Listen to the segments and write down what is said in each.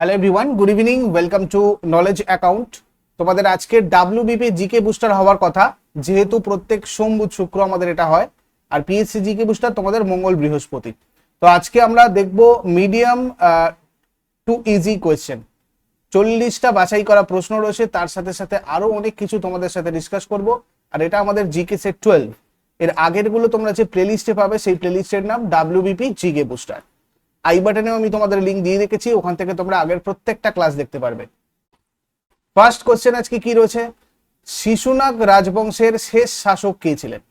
Hello everyone good evening welcome to knowledge account তোমাদের আজকে WBP GK booster হওয়ার কথা, যেহেতু প্রত্যেক সোম বুধ শুক্র আমাদের এটা হয়, আর পিএসসি জিকে বুস্টার তোমাদের মঙ্গল বৃহস্পতি। তো আজকে আমরা দেখব মিডিয়াম টু ইজি কোয়েশ্চেন চল্লিশটা বাছাই করা প্রশ্ন রয়েছে, তার সাথে সাথে আরও অনেক কিছু তোমাদের সাথে ডিসকাস করব, আর এটা আমাদের জিকে সেট টুয়েলভ এর আগেরগুলো তোমরা যে প্লেলিস্টে পাবে, সেই প্লেলিস্টের নাম ডাব্লিউবিপি জিকে বুস্টার আই বাটনেও আমি তোমাদের লিঙ্ক দিয়ে রেখেছি, ওখান থেকে তোমরা আগের প্রত্যেকটা ক্লাস দেখতে পারবে। ফার্স্ট কোশ্চেন আজকে কি রয়েছে? শিশুনাগ রাজবংশের শেষ শাসক কে ছিলেন?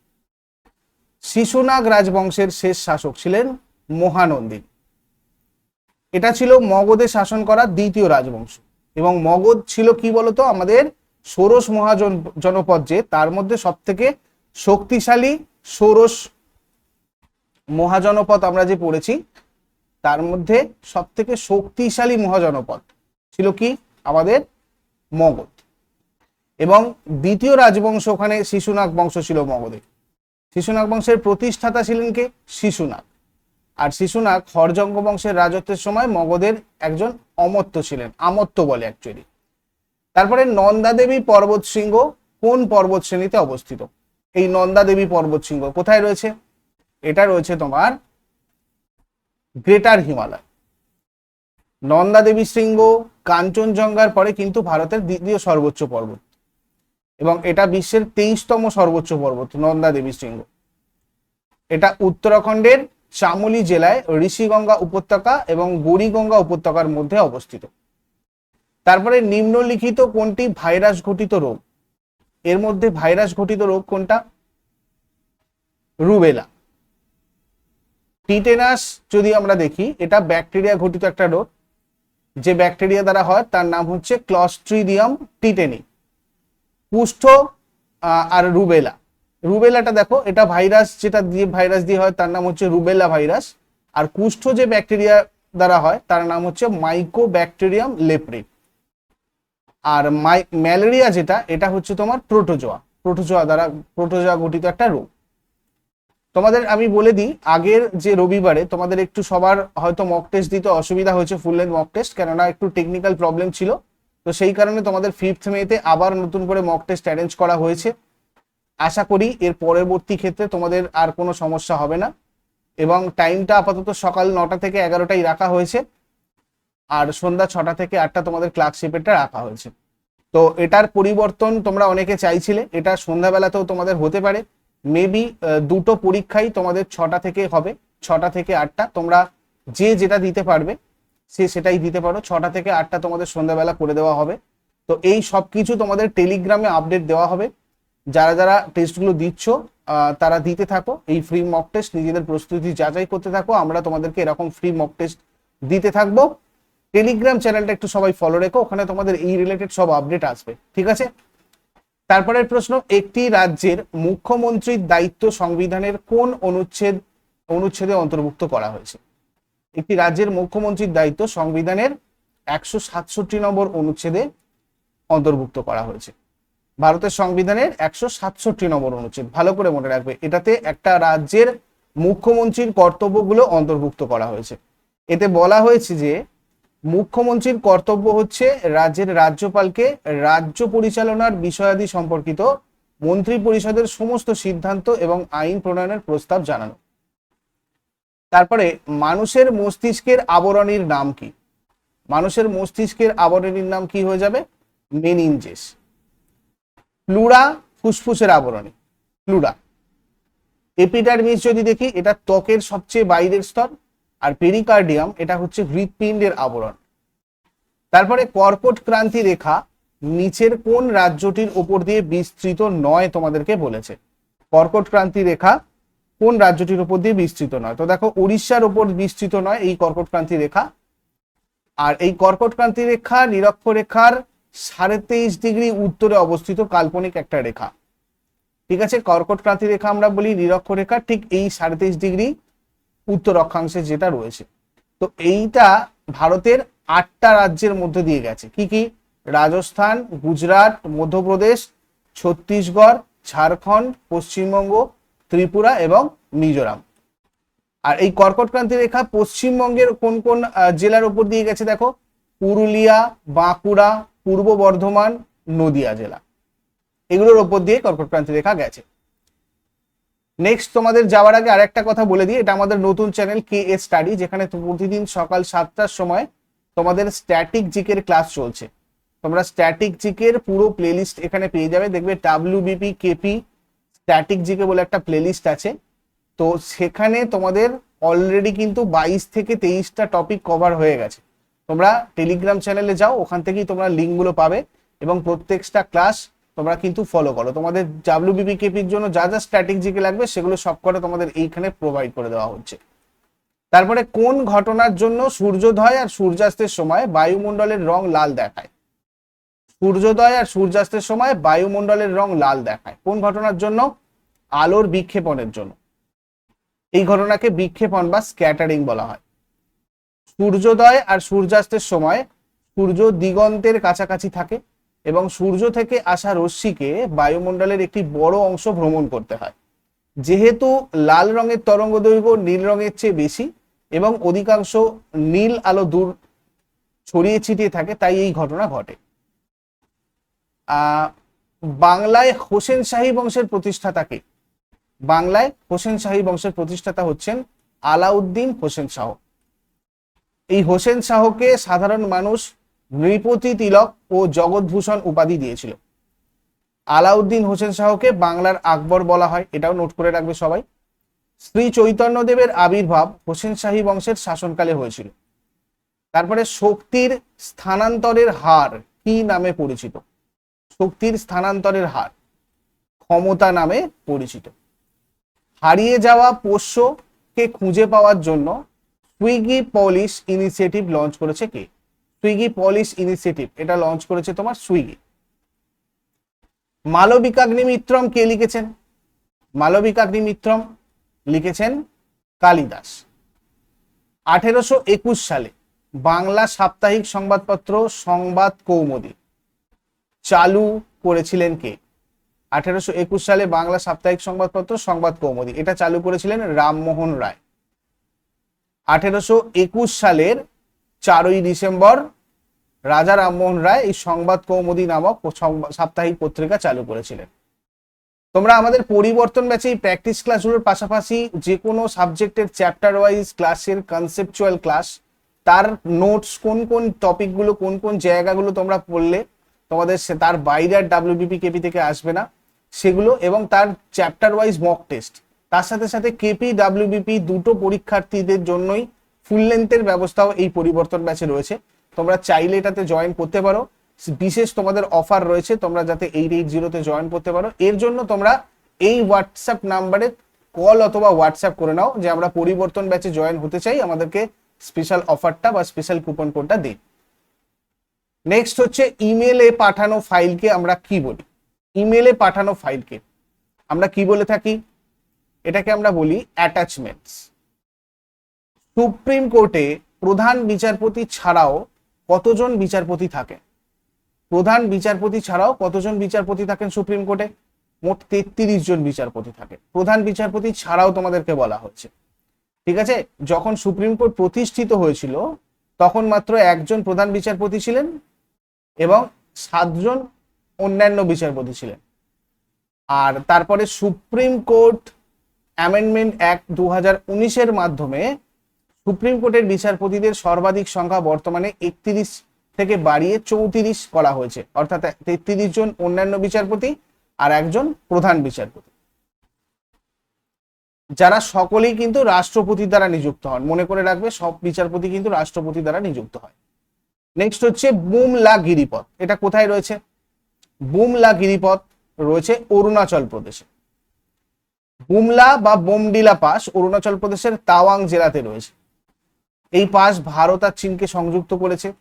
শিশুনাগ রাজবংশের শেষ শাসক ছিলেন মহানন্দী। এটা ছিল মগধে শাসন করা দ্বিতীয় রাজবংশ। এবং মগধ ছিল কি বলতো? আমাদের ষোড়শ মহাজন, জনপদ যে, তার মধ্যে সব থেকে শক্তিশালী ষোড়শ মহাজনপদ আমরা যে পড়েছি তার মধ্যে সব থেকে শক্তিশালী মহাজনপদ ছিল কি? আমাদের মগধ। এবং দ্বিতীয় রাজবংশ ওখানে শিশুনাগ বংশ ছিল মগধে শিশুনাগ বংশের প্রতিষ্ঠাতা ছিলেন কে? শিশুনাগ। আর শিশুনাগ হরজঙ্গ বংশের রাজত্বের সময় মগধের একজন অমত্য ছিলেন আমত্য বলে অ্যাকচুয়ালি তারপরে নন্দা দেবী পর্বত শৃঙ্গ কোন পর্বত শ্রেণীতে অবস্থিত? এই নন্দা দেবী পর্বত শৃঙ্গ কোথায় রয়েছে? এটা রয়েছে তোমার গ্রেটার হিমালয়। নন্দা দেবী শৃঙ্গ, কাঞ্চনজঙ্ঘার পরে কিন্তু ভারতের দ্বিতীয় সর্বোচ্চ পর্বত। এবং এটা বিশ্বের তেইশতম সর্বোচ্চ পর্বত, নন্দা দেবী শৃঙ্গ। এটা উত্তরাখণ্ডের চামোলি জেলায় ঋষিগঙ্গা উপত্যকা এবং বুড়িগঙ্গা উপত্যকার মধ্যে অবস্থিত। তারপরে নিম্নলিখিত কোনটি ভাইরাস ঘটিত রোগ? এর মধ্যে ভাইরাস ঘটিত রোগ কোনটা? রুবেলা। টিটেনাস যদি আমরা দেখি, এটা ব্যাকটেরিয়া ঘটিত একটা রোগ। যে ব্যাকটেরিয়া দ্বারা হয়, তার নাম হচ্ছে ক্লস্ট্রিডিয়াম টিটেনি কুষ্ঠ আর রুবেলা। রুবেলাটা দেখো, এটা ভাইরাস, যেটা দিয়ে, ভাইরাস দিয়ে হয়, তার নাম হচ্ছে রুবেলা ভাইরাস। আর কুষ্ঠ যে ব্যাকটেরিয়া দ্বারা হয়, তার নাম হচ্ছে মাইকো ব্যাকটেরিয়াম লেপ্রি আর মাই, ম্যালেরিয়া যেটা, এটা হচ্ছে তোমার প্রোটোজোয়া প্রোটোজোয়া দ্বারা প্রোটোজোয়া গঠিত একটা রোগ। তোমাদের আমি বলে দিই, আগের যে রবিবারে তোমাদের একটু সবার হয়তো মক টেস্ট দিতে অসুবিধা হয়েছে ফুল লেন্থ মক টেস্ট কেননা একটু টেকনিক্যাল প্রবলেম ছিল। তো সেই কারণে তোমাদের ফিফথ মেতে আবার নতুন করে মক টেস্ট অ্যারেঞ্জ করা হয়েছে। আশা করি এর পরবর্তী ক্ষেত্রে তোমাদের আর কোনো সমস্যা হবে না। এবং টাইমটা আপাতত সকাল নটা থেকে এগারোটাই রাখা হয়েছে। আর সন্ধ্যা ছটা থেকে আটটা তোমাদের ক্লার্কশিপেরটা রাখা হয়েছে। তো এটার পরিবর্তন তোমরা অনেকে চাইছিলে, এটা সন্ধ্যাবেলাতেও তোমাদের হতে পারে। মেবি দুটো পরীক্ষাই তোমাদের ছটা থেকে হবে, ছটা থেকে আটটা। তোমরা যে যেটা দিতে পারবে, সে সেটাই দিতে পারো। ছটা থেকে আটটা তোমাদের সন্ধ্যাবেলা করে দেওয়া হবে। তো এই সব কিছু তোমাদের টেলিগ্রামে আপডেট দেওয়া হবে। যারা যারা টেস্টগুলো দিচ্ছ তারা দিতে থাকো। এই ফ্রি মক টেস্ট নিজেদের প্রস্তুতি যাচাই করতে থাকো। আমরা তোমাদেরকে এরকম ফ্রি মক টেস্ট দিতে থাকব। টেলিগ্রাম চ্যানেলটা একটু সবাই ফলো রেখো। ওখানে তোমাদের এই রিলেটেড সব আপডেট আসবে। ঠিক আছে? তারপরের প্রশ্ন, একটি রাজ্যের মুখ্যমন্ত্রীর দায়িত্ব সংবিধানের কোন অনুচ্ছেদ, অনুচ্ছেদে অন্তর্ভুক্ত করা হয়েছে? একটি রাজ্যের মুখ্যমন্ত্রীর দায়িত্ব সংবিধানের একশো সাতষট্টি নম্বর অনুচ্ছেদে অন্তর্ভুক্ত করা হয়েছে। ভারতের সংবিধানের একশো সাতষট্টি নম্বর অনুচ্ছেদ। ভালো করে মনে রাখবে, এটাতে একটা রাজ্যের মুখ্যমন্ত্রীর কর্তব্যগুলো অন্তর্ভুক্ত করা হয়েছে। এতে বলা হয়েছে যে মুখ্যমন্ত্রীর কর্তব্য হচ্ছে রাজ্যের রাজ্যপালকে রাজ্য পরিচালনার বিষয়াদি সম্পর্কিত মন্ত্রী পরিষদের সমস্ত সিদ্ধান্ত এবং আইন প্রণয়নের প্রস্তাব জানানো। তারপরে মানুষের মস্তিষ্কের আবরণীর নাম কি? মানুষের মস্তিষ্কের আবরণীর নাম কি হয়ে যাবে? মেনিনজেস। প্লুরা ফুসফুসের আবরণী। প্লুরা এপিডার্মিস যদি দেখি, এটা ত্বকের সবচেয়ে বাইরের স্তর। আর পেরিকার্ডিয়াম এটা হচ্ছে হৃৎপিণ্ডের আবরণ। তারপরে কর্কট ক্রান্তি রেখা নিচের কোন রাজ্যটির উপর দিয়ে বিস্তৃত নয় তোমাদেরকে বলেছে। কর্কট ক্রান্তি রেখা কোন রাজ্যটির উপর দিয়ে বিস্তৃত নয়। তো দেখো উড়িষ্যার উপর বিস্তৃত নয় এই কর্কট ক্রান্তি রেখা। আর এই কর্কট ক্রান্তি রেখা নিরক্ষরেখার সাড়ে তেইশ ডিগ্রি উত্তরে অবস্থিত কাল্পনিক একটা রেখা। ঠিক আছে? কর্কট ক্রান্তি রেখা আমরা বলি নিরক্ষরেখা, ঠিক এই সাড়ে তেইশ ডিগ্রি উত্তর অক্ষাংশে যেটা রয়েছে। তো এইটা ভারতের আটটা রাজ্যের মধ্যে দিয়ে গেছে। কি কি? রাজস্থান, গুজরাট, মধ্যপ্রদেশ, ছত্তিশগড়, ঝাড়খণ্ড, পশ্চিমবঙ্গ, ত্রিপুরা এবং মিজোরাম। আর এই কর্কট ক্রান্তি রেখা পশ্চিমবঙ্গের কোন কোন জেলার উপর দিয়ে গেছে দেখো? পুরুলিয়া, বাঁকুড়া, পূর্ব বর্ধমান, নদিয়া জেলা। এগুলোর ওপর দিয়ে কর্কটক্রান্তি রেখা গেছে। নেক্সট তোমাদের যাওয়ার আগে আরেকটা কথা বলে দিই। এটা আমাদের নতুন চ্যানেল কে এ স্টাডি যেখানে প্রতিদিন সকাল সাতটার সময় তোমাদের স্ট্যাটিক জিকের ক্লাস চলছে। তোমরা স্ট্যাটিক জিকের পুরো প্লেলিস্ট এখানে পেয়ে যাবে। দেখবে ডাব্লিউবিপি কেপি স্ট্যাটিক জিকে বলে একটা প্লেলিস্ট আছে। তো সেখানে তোমাদের অলরেডি কিন্তু বাইশ থেকে তেইশটা টপিক কভার হয়ে গেছে। তোমরা টেলিগ্রাম চ্যানেলে যাও, ওখান থেকেই তোমরা লিঙ্কগুলো পাবে এবং প্রত্যেকটা ক্লাস তোমরা কিন্তু ফলো করো। তোমাদের ডাব্লিউবিপি কেপির জন্য যা যা স্ট্র্যাটেজিকে লাগবে, সেগুলো সবকটা তোমাদের এইখানে প্রোভাইড করে দেওয়া হচ্ছে। তারপরে কোন ঘটনার জন্য সূর্যোদয় আর সূর্যাস্তের সময় বায়ুমণ্ডলের রং লাল দেখায়? সূর্যোদয় আর সূর্যাস্তের সময় বায়ুমণ্ডলের রং লাল দেখায়। কোন ঘটনার জন্য? আলোর বিক্ষেপণের জন্য। এই ঘটনাকে বিক্ষেপণ বা স্ক্যাটারিং বলা হয়। সূর্যোদয় আর সূর্যাস্তের সময় সূর্য দিগন্তের কাছাকাছি থাকে। এবং সূর্য থেকে আসা রশ্মিকে বায়ুমণ্ডলের একটি বড় অংশ ভ্রমণ করতে হয়। যেহেতু লাল রঙের তরঙ্গ দৈর্ঘ্য নীল রঙের চেয়ে বেশি এবং অধিকাংশ নীল আলো দূর ছড়িয়ে ছিটিয়ে থাকে, তাই এই ঘটনা ঘটে। বাংলায় হোসেন শাহী বংশের প্রতিষ্ঠাতাকে, বাংলায় হোসেন শাহী বংশের প্রতিষ্ঠাতা হচ্ছেন আলাউদ্দিন হোসেন শাহ। এই হোসেন শাহকে সাধারণ মানুষ নৃপতি তিলক ও জগৎভূষণ উপাধি দিয়েছিল। আলাউদ্দিন হোসেন শাহকে বাংলার আকবর বলা হয়, এটাও নোট করে রাখবে সবাই। শ্রী চৈতন্যদেবের আবির্ভাব হোসেন শাহী বংশের শাসনকালে হয়েছিল। তারপরে শক্তির স্থানান্তরের হার কি নামে পরিচিত? শক্তির স্থানান্তরের হার ক্ষমতা নামে পরিচিত। হারিয়ে যাওয়া পোষ্যকে খুঁজে পাওয়ার জন্য সুইগি পলিশ ইনিশিয়েটিভ লঞ্চ করেছে কে? সুইগি পলিশ ইনিশিয়েটিভ এটা লঞ্চ করেছে তোমার সুইগি মালবিকাগ্নি মিত্রম কে লিখেছেন? মালবিকাগ্নি মিত্রম লিখেছেন কালিদাস। আঠেরোশো একুশ সালে বাংলা সাপ্তাহিক সংবাদপত্র সংবাদ কৌমুদী চালু করেছিলেন কে? আঠেরোশো একুশ সালে বাংলা সাপ্তাহিক সংবাদপত্র সংবাদ কৌমুদী, এটা চালু করেছিলেন রামমোহন রায়। আঠেরোশো একুশ সালের চারই ডিসেম্বর রাজা রামমোহন রায় এই সংবাদ কৌমুদী নামক সাপ্তাহিক পত্রিকা চালু করেছিলেন। তোমরা আমাদের পরিবর্তন ব্যাচে এই প্র্যাকটিস ক্লাসগুলোর পাশাপাশি যে কোনো সাবজেক্টের চ্যাপ্টার ওয়াইজ ক্লাসের কনসেপচুয়াল ক্লাস তার নোটস কোন কোন টপিকগুলো কোন কোন জায়গাগুলো তোমরা পড়লে তোমাদের তার বাইরে আর ডাব্লিউবিপি কেপি থেকে আসবে না। সেগুলো এবং তার চ্যাপ্টার ওয়াইজ মক টেস্ট তার সাথে সাথে কেপি ডাব্লিউবিপি দুটো পরীক্ষার্থীদের জন্যই ফুল লেন্থের ব্যবস্থাও এই পরিবর্তন ব্যাচে রয়েছে। তোমরা চাইলে এটাতে জয়েন করতে পারো। বিশেষ তোমাদের অফার রয়েছে, তোমরা যাতে এইট এইট জিরোতে জয়েন করতে পারো। এর জন্য তোমরা এই হোয়াটসঅ্যাপ নাম্বারে কল অথবা হোয়াটসঅ্যাপ করে নাও যে আমরা পরিবর্তন ব্যাচে জয়েন হতে চাই, আমাদেরকে স্পেশাল অফারটা বা স্পেশাল কুপন কোডটা দিন। নেক্সট হচ্ছে ইমেলে পাঠানো ফাইলকে আমরা কি বলি? ইমেলে পাঠানো ফাইলকে আমরা কি বলে থাকি? এটাকে আমরা বলি অ্যাটাচমেন্টস সুপ্রিম কোর্টে প্রধান বিচারপতি ছাড়াও কতজন বিচারপতি থাকে প্রধান বিচারপতি ছাড়াও কতজন বিচারপতি থাকেন সুপ্রিম কোর্টে? মোট তেত্রিশ জন বিচারপতি থাকে প্রধান বিচারপতি ছাড়াও তোমাদেরকে বলা হচ্ছে। ঠিক আছে? যখন সুপ্রিম কোর্ট প্রতিষ্ঠিত হয়েছিল, তখন মাত্র একজন প্রধান বিচারপতি ছিলেন এবং সাতজন অন্যান্য বিচারপতি ছিলেন। আর তারপরে সুপ্রিম কোর্ট অ্যামেন্ডমেন্ট অ্যাক্ট দু হাজার মাধ্যমে সুপ্রিম কোর্টের বিচারপতিদের সর্বাধিক সংখ্যা বর্তমানে একত্রিশ থেকে বাড়িয়ে চৌত্রিশ করা হয়েছে। অর্থাৎ তেত্রিশ জন অন্যান্য বিচারপতি আর একজন প্রধান বিচারপতি। যারা সকলেই কিন্তু রাষ্ট্রপতি দ্বারা নিযুক্ত হন, মনে করে রাখবে সব বিচারপতি কিন্তু রাষ্ট্রপতি দ্বারা নিযুক্ত হয়। নেক্সট হচ্ছে বুমলা গিরিপথ। এটা কোথায় রয়েছে? বুমলা গিরিপথ রয়েছে অরুণাচল প্রদেশে। বুমলা বা বোমডিলা পাস অরুণাচল প্রদেশের তাওয়াং জেলাতে রয়েছে। এই পাস ভারত আর চীনকে সংযুক্ত করেছে।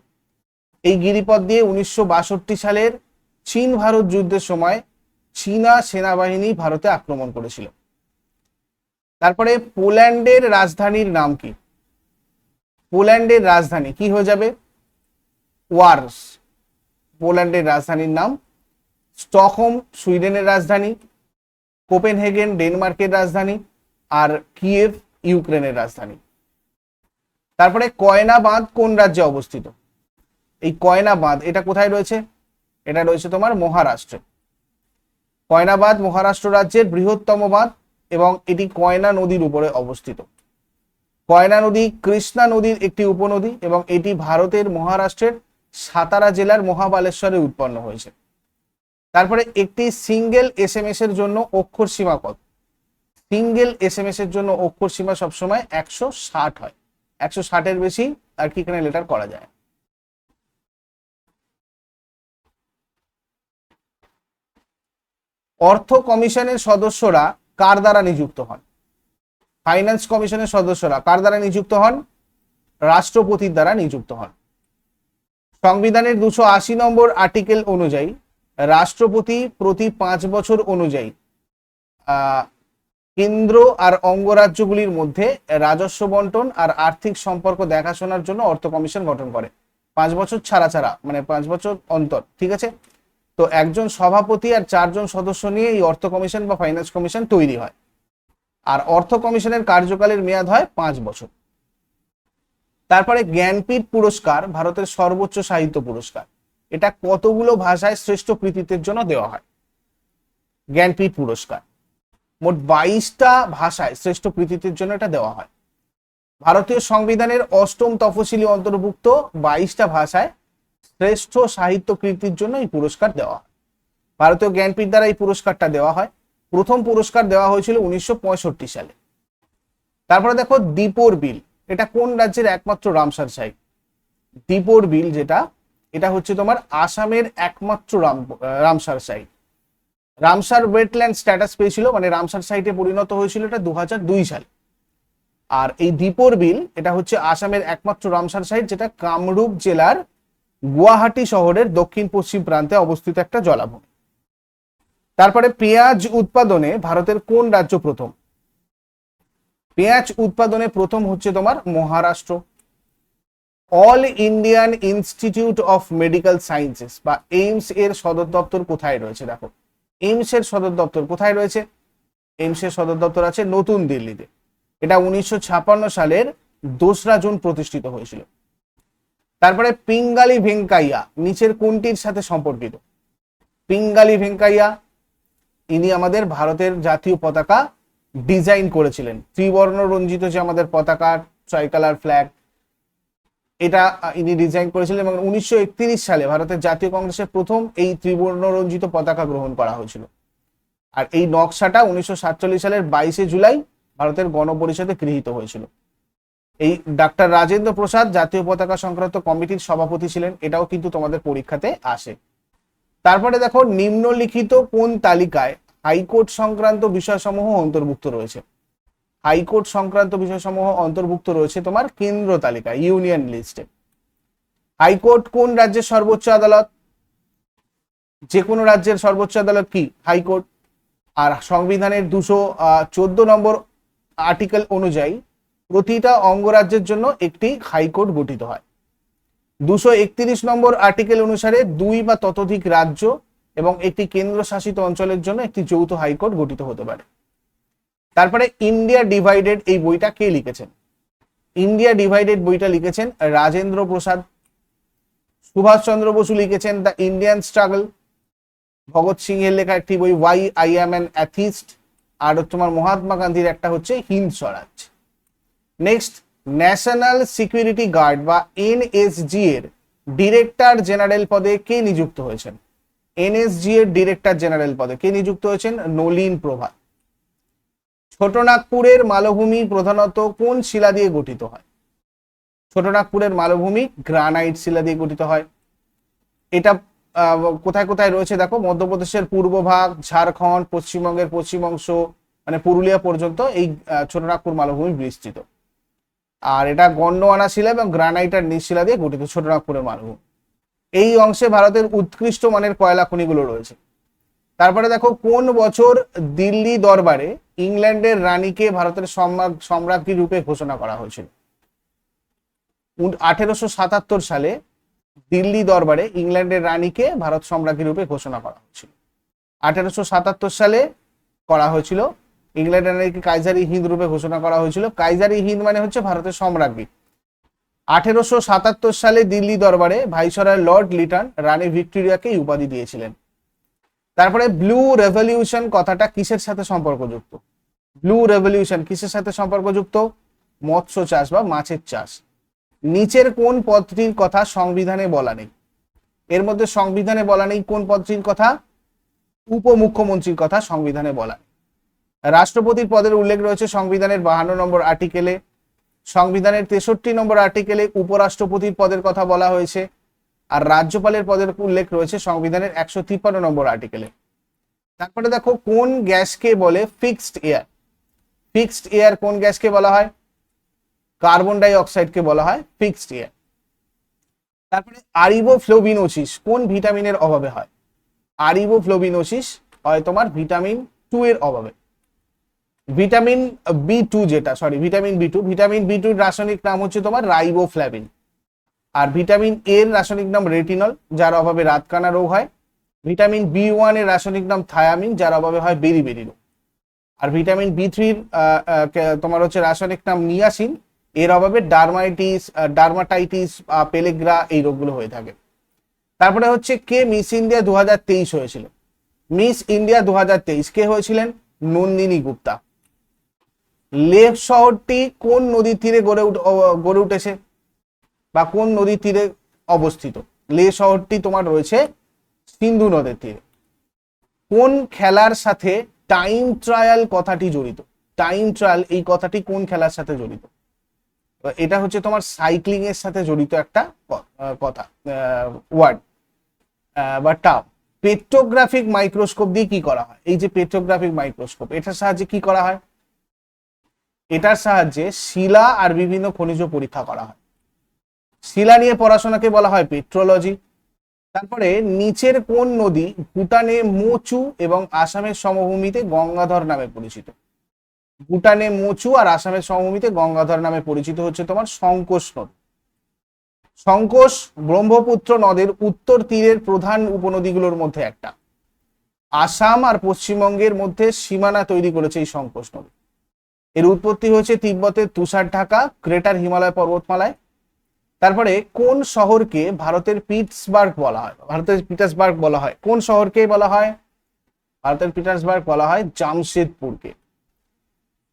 এই গিরিপথ দিয়ে উনিশশো বাষট্টি সালের চীন ভারত যুদ্ধের সময় চীনা সেনাবাহিনী ভারতে আক্রমণ করেছিল। তারপরে পোল্যান্ডের রাজধানীর নাম কি? পোল্যান্ডের রাজধানী কি হয়ে যাবে? ওয়ার্স। পোল্যান্ডের রাজধানীর নাম স্টকহোম, সুইডেনের রাজধানী, কোপেনহেগেন, ডেনমার্কের রাজধানী, আর কিয়েভ, ইউক্রেনের রাজধানী। তারপরে কয়না বাঁধ কোন রাজ্যে অবস্থিত? এই কয়না বাঁধ এটা কোথায় রয়েছে? এটা রয়েছে তোমার মহারাষ্ট্রে। কয়না বাঁধ মহারাষ্ট্র রাজ্যের বৃহত্তম বাঁধ এবং এটি কয়না নদীর উপরে অবস্থিত। কয়না নদী কৃষ্ণা নদীর একটি উপনদী এবং এটি ভারতের মহারাষ্ট্রের সাতারা জেলার মহাবালেশ্বরে উৎপন্ন হয়েছে। তারপরে একটি সিঙ্গেল এস এম এস এর জন্য অক্ষর সীমা কত? সিঙ্গেল এস এম এস এর জন্য অক্ষর সীমা সবসময় একশো ষাট হয়। একশো ষাটের বেশি আর কি এখানে লেটার করা যায়। অর্থ কমিশনের সদস্যরা কার দ্বারা নিযুক্ত হন? ফাইন্যান্স কমিশনের সদস্যরা কার দ্বারা নিযুক্ত হন? রাষ্ট্রপতির দ্বারা নিযুক্ত হন। সংবিধানের দুশো আশি নম্বর আর্টিকেল অনুযায়ী রাষ্ট্রপতি প্রতি পাঁচ বছর অনুযায়ী কেন্দ্র আর অঙ্গরাজ্যগুলির মধ্যে রাজস্ব বন্টন আর আর্থিক সম্পর্ক দেখাশোনার জন্য অর্থ কমিশন গঠন করে। পাঁচ বছর ছাড়া ছাড়া মানে পাঁচ বছর অন্তর, ঠিক আছে? তো একজন সভাপতি আর চারজন সদস্য নিয়ে এই অর্থ কমিশন বা ফাইন্যান্স কমিশন তৈরি হয়। আর অর্থ কমিশনের কার্যকালের মেয়াদ হয় পাঁচ বছর। তারপরে জ্ঞানপীঠ পুরস্কার, ভারতের সর্বোচ্চ সাহিত্য পুরস্কার। এটা কতগুলো ভাষায় শ্রেষ্ঠ কৃতিত্বের জন্য দেওয়া হয়? জ্ঞানপীঠ পুরস্কার। মোট বাইশটা ভাষায় শ্রেষ্ঠ কৃতিত্বের জন্য এটা দেওয়া হয়। ভারতীয় সংবিধানের অষ্টম তফসিলি অন্তর্ভুক্ত বাইশটা ভাষায় শ্রেষ্ঠ সাহিত্য কৃতির জন্য এই পুরস্কার দেওয়া হয়। ভারতীয় জ্ঞানপীঠ দ্বারা এই পুরস্কারটা দেওয়া হয়। প্রথম পুরস্কার দেওয়া হয়েছিল উনিশশো পঁয়ষট্টি সালে। তারপরে দেখো দীপর বিল, এটা কোন রাজ্যের একমাত্র রামসার সাইট দীপর বিল যেটা, এটা হচ্ছে তোমার আসামের একমাত্র Ram Ramsar site Ramsar wetland status পেয়েছিল মানে রামসার সাইটে পরিণত হয়েছিল এটা দুই হাজার দুই সালে। আর এই দীপর বিল, এটা হচ্ছে আসামের একমাত্র রামসার সাইট যেটা কামরূপ জেলার গুয়াহাটি শহরের দক্ষিণ পশ্চিম প্রান্তে অবস্থিত একটা জলাভূমি। তারপরে পেঁয়াজ উৎপাদনে ভারতের কোন রাজ্য প্রথম? পেঁয়াজ উৎপাদনে প্রথম হচ্ছে তোমার Maharashtra. All Indian institute of medical sciences বা এইমস এর সদর দপ্তর কোথায় রয়েছে? দেখো এইমস এর সদর দপ্তর কোথায় রয়েছে? এইমসের সদর দপ্তর আছে নতুন দিল্লিতে। এটা উনিশশো সালের দোসরা জুন প্রতিষ্ঠিত হয়েছিল। তারপরে পিঙ্গালি ভেঙ্কাইয়া, নিচের কোনটির সাথে সম্পর্কিত? পিঙ্গালি ভেঙ্কাইয়া, ইনি আমাদের ভারতের জাতীয় পতাকা ডিজাইন করেছিলেন। ত্রিবর্ণ রঞ্জিত যে আমাদের পতাকা ট্রাই কালার ফ্ল্যাগ এটা ইনি ডিজাইন করেছিলেন এবং উনিশশো সালে ভারতের জাতীয় কংগ্রেসের প্রথম এই ত্রিবর্ণ রঞ্জিত পতাকা গ্রহণ করা হয়েছিল। আর এই নকশাটা উনিশশো সাতচল্লিশ সালের বাইশে জুলাই ভারতের গণপরিষদে গৃহীত হয়েছিল। এই ডাক্তার রাজেন্দ্র প্রসাদ জাতীয় পতাকা সংক্রান্ত কমিটির সভাপতি ছিলেন, এটাও কিন্তু তোমাদের পরীক্ষাতে আসে। তারপরে দেখো, নিম্নলিখিত কোন তালিকায় হাইকোর্ট সংক্রান্ত বিষয়সমূহ অন্তর্ভুক্ত রয়েছে। হাইকোর্ট সংক্রান্ত বিষয়সমূহ অন্তর্ভুক্ত রয়েছে তোমার কেন্দ্র তালিকা ইউনিয়ন লিস্টে। হাইকোর্ট কোন রাজ্যের সর্বোচ্চ আদালত? যে কোনো রাজ্যের সর্বোচ্চ আদালত কি? হাইকোর্ট। আর সংবিধানের দুশো চোদ্দ নম্বর আর্টিকেল অনুযায়ী প্রতিটা অঙ্গরাজ্যের জন্য একটি হাইকোর্ট গঠিত হয়। দুশো একত্রিশ নম্বর আর্টিকেল অনুসারে দুই বা ততোধিক রাজ্য এবং একটি কেন্দ্রশাসিত অঞ্চলের জন্য একটি যৌথ হাইকোর্ট গঠিত হতে পারে। তারপরে ইন্ডিয়া ডিভাইডেড এই বইটা কে লিখেছেন? ইন্ডিয়া ডিভাইডেড বইটা লিখেছেন রাজেন্দ্র প্রসাদ সুভাষচন্দ্র বসু লিখেছেন the Indian struggle, Bhagat Singh এর লেখা একটি বই why I am an atheist, আর তোমার মহাত্মা গান্ধীর একটা হচ্ছে Hind Swaraj. Next, national security guard বা এনএসজি এর ডিরেক্টর জেনারেল পদে কে নিযুক্ত হয়েছেন? এনএসজি এর ডিরেক্টর জেনারেল পদে কে নিযুক্ত হয়েছেন? নলিন প্রভা ছোটনাগপুরের মালভূমি প্রধানত কোন শিলা দিয়ে গঠিত হয়? ছোটনাগপুরের মালভূমি গ্রানাইট শিলা দিয়ে গঠিত হয়। এটা কোথায় কোথায় রয়েছে দেখো? মধ্যপ্রদেশের পূর্ব ভাগ ঝাড়খণ্ড, পশ্চিমবঙ্গের পশ্চিম অংশ মানে পুরুলিয়া পর্যন্ত এই ছোটনাগপুর মালভূমি বিস্তৃত। আর এটা গন্ডওয়ানা শিলা এবং গ্রানাইট আর নিঃশিলা দিয়ে গঠিত ছোটনাগপুরের মালভূমি। এই অংশে ভারতের উৎকৃষ্ট মানের কয়লা খনিগুলো রয়েছে। তারপরে দেখো, কোন বছর দিল্লি দরবারে ইংল্যান্ডের রানীকে ভারতের সম্রাজ্ঞী রূপে ঘোষণা করা হয়েছিল। আঠেরোশো সাতাত্তর সালে দিল্লি দরবারে ইংল্যান্ডের রানীকে ভারত সম্রাজ্ঞী রূপে ঘোষণা করা হয়েছিল। আঠেরোশো সাতাত্তর সালে করা হয়েছিল, ইংল্যান্ডের রানীকে কাইজারি হিন্দ রূপে ঘোষণা করা হয়েছিল। কাইজারি হিন্দ মানে হচ্ছে ভারতের সম্রাজ্ঞী। আঠেরোশো সাতাত্তর সালে দিল্লি দরবারে ভাইসরয় লর্ড লিটন রানী ভিক্টোরিয়াকে উপাধি দিয়েছিলেন। তারপরে ব্লু রেভলিউশন কথাটা কিসের সাথে সম্পর্কযুক্ত? ব্লু রেভলিউশন কিসের সাথে সম্পর্কযুক্ত? মৎস্য চাষ বা মাছের চাষ। নিচের কোন পদটির কথা সংবিধানে বলা নেই? এর মধ্যে সংবিধানে বলা নেই কোন পদটির কথা? উপমুখ্যমন্ত্রীর কথা সংবিধানে বলা রাষ্ট্রপতির পদের উল্লেখ রয়েছে সংবিধানের বাহান্ন নম্বর আর্টিকেলে সংবিধানের তেষট্টি নম্বর আর্টিকেলে উপরাষ্ট্রপতির পদের কথা বলা হয়েছে। আর রাজ্যপালের পদের উল্লেখ রয়েছে সংবিধানের একশো তিপ্পান্ন নম্বর আর্টিকেলে। তারপরে দেখো, কোন গ্যাসকে বলে ফিক্সড এয়ার ফিক্সড এয়ার কোন গ্যাসকে বলা হয়? কার্বন ডাই অক্সাইডকে বলা হয় ফিক্সড এয়ার তারপরে আরিবোফ্লোবিনোসিস কোন ভিটামিনের অভাবে হয়? আরিবোফ্লোবিনোসিস হয় তোমার ভিটামিন টু এর অভাবে। ভিটামিন বি টু যেটা sorry vitamin B two. Vitamin B টুর রাসায়নিক নাম হচ্ছে তোমার রাইবোফ্ল্যাভিন। আর ভিটামিন এর রাসায়নিক নাম রেটিনল যার অভাবে রাতকানা রোগ হয়। ভিটামিন বি ওয়ানের রাসায়নিক নাম থায়ামিন যার অভাবে হয় বেরিবেরি রোগ। আর ভিটামিন বি থ্রির তোমার হচ্ছে রাসায়নিক নাম নিয়াসিন, এর অভাবে ডার্মাইটিস ডার্মাটাইটিস পেলেগ্রা এই রোগগুলো হয়ে থাকে। তারপরে হচ্ছে কে মিস ইন্ডিয়া দু হাজার তেইশ হয়েছিল? মিস ইন্ডিয়া দু হাজার তেইশ কে হয়েছিলেন? নন্দিনী গুপ্তা। লেহ শহরটি কোন নদীর তীরে গড়ে উঠ- গড়ে উঠেছে? বা কোন নদীর তীরে অবস্থিত? লে শহরটি তোমার রয়েছে সিন্ধু নদের তীরে। কোন খেলার সাথে টাইম ট্রায়াল কথাটি জড়িত? টাইম ট্রায়াল এই কথাটি কোন খেলার সাথে জড়িত? এটা হচ্ছে তোমার সাইক্লিং এর সাথে জড়িত একটা কথা ওয়ার্ড বা টার্ম পেট্রোগ্রাফিক মাইক্রোস্কোপ দিয়ে কি করা হয়? এই যে পেট্রোগ্রাফিক মাইক্রোস্কোপ এটার সাহায্যে কি করা হয়? এটার সাহায্যে শিলা আর বিভিন্ন খনিজ পরীক্ষা করা হয়। শিলা নিয়ে পড়াশোনাকে বলা হয় পেট্রোলজি। তারপরে নিচের কোন নদী ভুটানে মোচু এবং আসামের সমভূমিতে গঙ্গাধর নামে পরিচিত? ভুটানে মোচু আর আসামের সমভূমিতে গঙ্গাধর নামে পরিচিত হচ্ছে তোমার সংকোষ নদী। সংকোষ ব্রহ্মপুত্র নদের উত্তর তীরের প্রধান উপনদীগুলোর মধ্যে একটা। আসাম আর পশ্চিমবঙ্গের মধ্যে সীমানা তৈরি করেছে এই সংকোষ নদী। এর উৎপত্তি হয়েছে তিব্বতের তুষার ঢাকা গ্রেটার হিমালয় পর্বতমালায়। তারপরে কোন শহরকে ভারতের পিটসবার্গ বলা হয়? ভারতের পিটার্সবার্গ বলা হয়। কোন শহরকে বলা হয়? ভারতের পিটার্সবার্গ বলা হয় জামশেদপুরকে।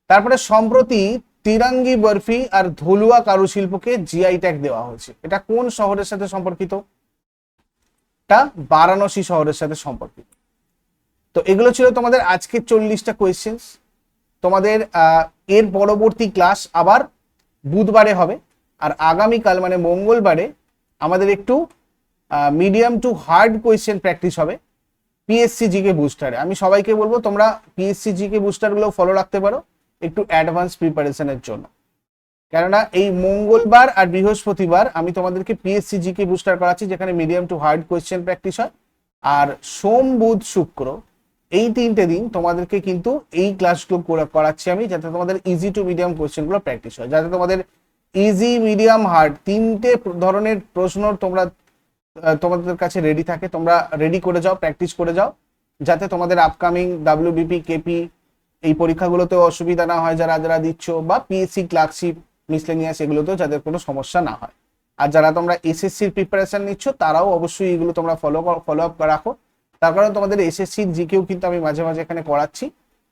তারপরে সম্প্রতি তিরাঙ্গি বরফি আর ধলুয়া কারুশিল্পকে জিআই ট্যাগ দেওয়া হয়েছে। এটা কোন শহরের সাথে সম্পর্কিত? এটা বারাণসী শহরের সাথে সম্পর্কিত। তো এগুলো ছিল তোমাদের আজকের চল্লিশটা কোয়েশ্চেন্স তোমাদের এর পরবর্তী ক্লাস আবার বুধবারে হবে। আর আগামীকাল মানে মঙ্গলবারে আমাদের একটু medium to hard question practice হবে পিএসসি জিকে বুস্টারে আমি সবাইকে বলব, তোমরা পিএসসি জিকে বুস্টারগুলো ফলো রাখতে পারো একটু অ্যাডভান্স প্রিপারেশনের জন্য। কেননা এই মঙ্গলবার আর বৃহস্পতিবার আমি তোমাদেরকে পিএসসি জিকে বুস্টার করাচ্ছি, যেখানে medium to hard question practice হয়। আর সোম, বুধ, শুক্র, এই তিনটে দিন তোমাদেরকে কিন্তু এই ক্লাসগুলো করে- করাচ্ছি আমি, যাতে তোমাদের ইজি টু মিডিয়াম কোয়েশ্চেনগুলো প্র্যাকটিস হয়। যাতে তোমাদের ইজি মিডিয়াম হার্ড তিনটে ধরনের প্রশ্ন তোমরা তোমাদের কাছে রেডি থাকে। তোমরা রেডি করে যাও প্র্যাকটিস করে যাও, যাতে তোমাদের আপকামিং ডাব্লিউবিপি কেপি এই পরীক্ষাগুলোতেও অসুবিধা না হয়, যারা যারা দিচ্ছ, বা পিএসসি ক্লার্কশিপ মিসলেনিয়াস এগুলোতেও যাদের কোনো সমস্যা না হয়। আর যারা তোমরা এসএসসির প্রিপারেশন নিচ্ছ, তারাও অবশ্যই এগুলো তোমরা ফলো ফলো আপ রাখো। তার কারণ তোমাদের এসএসসির জিকেও কিন্তু আমি মাঝে মাঝে এখানে করাচ্ছি।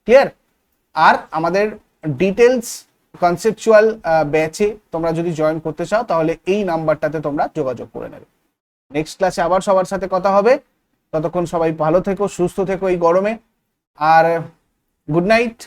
ক্লিয়ার আর আমাদের ডিটেলস কনসেপচুয়াল ব্যাচে তোমরা যদি জয়েন করতে চাও, তাহলে এই নাম্বারটাতে তোমরা যোগাযোগ করে নেবে। নেক্সট ক্লাসে আবার সবার সাথে কথা হবে। ততক্ষণ সবাই ভালো থেকো, সুস্থ থেকো এই গরমে। আর গুড নাইট